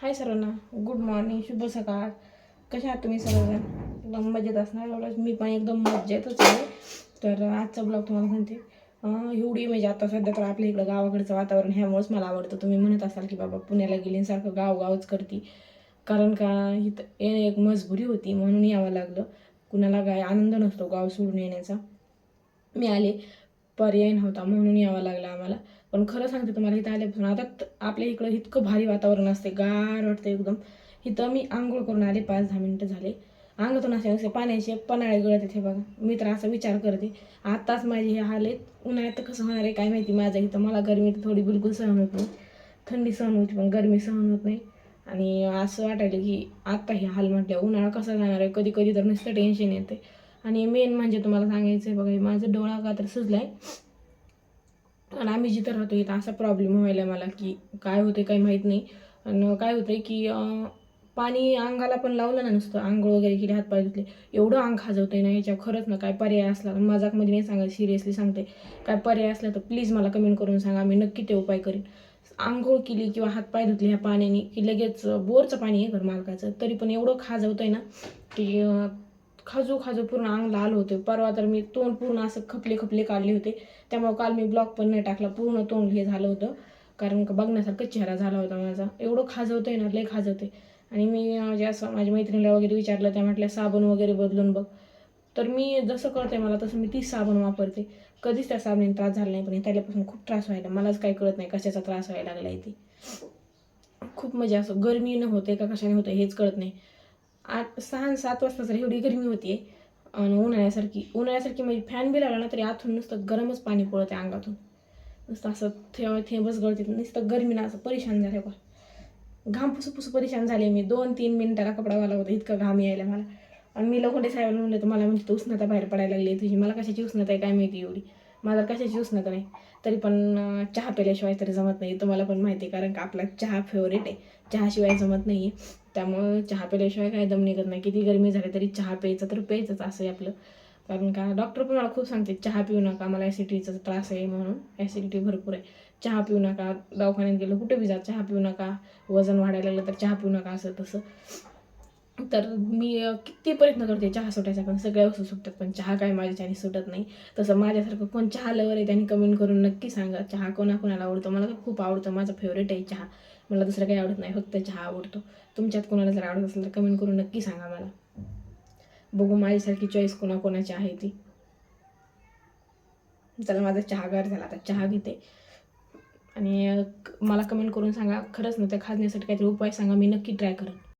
हाय सर्वांना good morning शुभ सकाळ. कशा आहात तुम्ही सर्वजण एकदम मजेत असणार एवढंच. मी पण एकदम मजेतच आहे. तर आजचा ब्लॉग तुम्हाला सांगते एवढी म्हणजे आता सध्या तर आपल्या इकडं गावाकडचं वातावरण ह्यामुळेच मला आवडतं. तुम्ही म्हणत असाल की बाबा पुण्याला गेली सारखं गाव करती. कारण का इथं येणं एक मजबुरी होती म्हणून यावं लागलं. कुणाला काय आनंद नसतो गाव सोडून येण्याचा. मी आले पर्याय नव्हता म्हणून यावं लागलं आम्हाला. पण खरं सांगते तुम्हाला इथं आल्यापासून आता आपल्या इकडं इतकं भारी वातावरण असते गार वाटतं एकदम. इथं मी आंघोळ करून आले पाच दहा मिनटं झाले. अंगातून असे असे पाण्याचे पन्हाळे गळत येते बघा. मी तर असा विचार करते आत्ताच माझे हे हाल आहेत उन्हाळ्यात तर कसं होणार आहे काय माहिती माझं इथं. मला गरमी तर थोडी बिलकुल सहन होत नाही. थंडी सहन होती पण गरमी सहन होत नाही. आणि असं वाटायलं की आत्ता हे हाल म्हटल्या उन्हाळा कसा जाणार आहे? कधी कधी तर नुसतं टेन्शन येते आणि मेन म्हणजे तुम्हाला सांगायचं आहे बघा हे माझं डोळा का तर आहे आणि आम्ही जिथं राहतो इथं असा प्रॉब्लेम व्हायला मला की काय होते काही माहीत नाही. आणि काय होतंय की पाणी अंगाला पण लावलं ना नुसतं आंघोळ वगैरे केली हातपाय धुतले एवढं अंग खाजवतंय ना याच्यावर. खरंच ना काय पर्याय असला मजाकमध्ये नाही सांगा सिरियसली सांगते. काय पर्याय असला तर प्लीज मला कमेंट करून सांगा मी नक्की ते उपाय करेन. आंघोळ केली किंवा हातपाय धुतले ह्या पाण्याने की लगेच बोरचं पाणी आहे घर मालकाचं तरी पण एवढं खाजवतंय ना की खाजू खाजू पूर्ण अंग लाल होते. परवा तर मी तोंड पूर्ण असं खपले खपले काढले होते. त्यामुळे काल मी ब्लॉक पण नाही टाकला. पूर्ण तोंड हे झालं होतं. कारण का बघण्यासारखं चेहरा झाला होता माझा. एवढं खाजवतंय ना लय खाजवते आणि मी म्हणजे जे असं माझ्या मैत्रिणीला वगैरे विचारलं त्या म्हटल्या साबण वगैरे बदलून बघ. तर मी जसं कळतंय मला तसं मी तीच साबण वापरते. कधीच त्या साबणीने त्रास झाला नाही पण त्याच्यापासून खूप त्रास व्हायला मलाच काही कळत नाही कशाचा त्रास व्हायला लागला आहे ते. खूप म्हणजे असं गरमी न होते का कशाने होतं हेच कळत नाही. आठ सहा सात वाजता जर एवढी गरमी होती आणि उन्हाळ्यासारखी उन्हाळ्यासारखी म्हणजे फॅन बी लागला ना तरी आतून नुसतं गरमच पाणी पळते अंगातून. नुसतं असं थेंब थेंबच गळते नुसतं गरमीनं असं परेशान झाले बा घाम पुसू पुसू परेशान झाले मी. दोन तीन मिनिटाला कपडा वाला होता इतका घाम यायला मला. आणि मी लोखंडे साहेबांना म्हणलं तर मला म्हणजे तू उष्णता बाहेर पडायला लागली तुझी. मला कशाची उष्णता आहे काय माहिती एवढी? मला कशाची उष्णता नाही तरी पण चहा प्याल्याशिवाय तरी जमत नाही. तुम्हाला पण माहिती आहे कारण का आपला चहा फेवरेट आहे. चहाशिवाय जमत नाही आहे त्यामुळं चहा प्याल्याशिवाय काय दम निघत नाही. किती गरमी झाली तरी चहा प्यायचं तर प्यायचंच असं आहे आपलं. कारण का डॉक्टर पण मला खूप सांगते चहा पिऊ नका. मला ॲसिडिटीचा त्रास आहे म्हणून. ॲसिडिटी भरपूर आहे. चहा पिऊ नका. दवाखान्यात गेलो कुठे बी जा चहा पिऊ नका. वजन वाढायला लागलं तर चहा पिऊ नका असं तसं. तर मी किती प्रयत्न करते चहा सुटायचा पण सगळ्या वस्तू सुटतात पण चहा काय माझ्याच्याने सुटत नाही. तसं माझ्यासारखं कोण चहा लवर आहे त्यांनी कमेंट करून नक्की सांगा. चहा कोणाकोणाला आवडतो? मला तर खूप आवडतं. माझं फेवरेट आहे चहा. मला दुसरं काही आवडत नाही फक्त चहा आवडतो. तुमच्यात कोणाला जर आवडत असेल तर कमेंट करून नक्की सांगा मला. बघू माझ्यासारखी चॉईस कोणाकोणाची आहे ती. चला माझा चहा गार झाला. आता चहा घेते. आणि मला कमेंट करून सांगा. खरंच ना त्या खाजण्यासाठी काहीतरी उपाय सांगा. मी नक्की ट्राय करेन.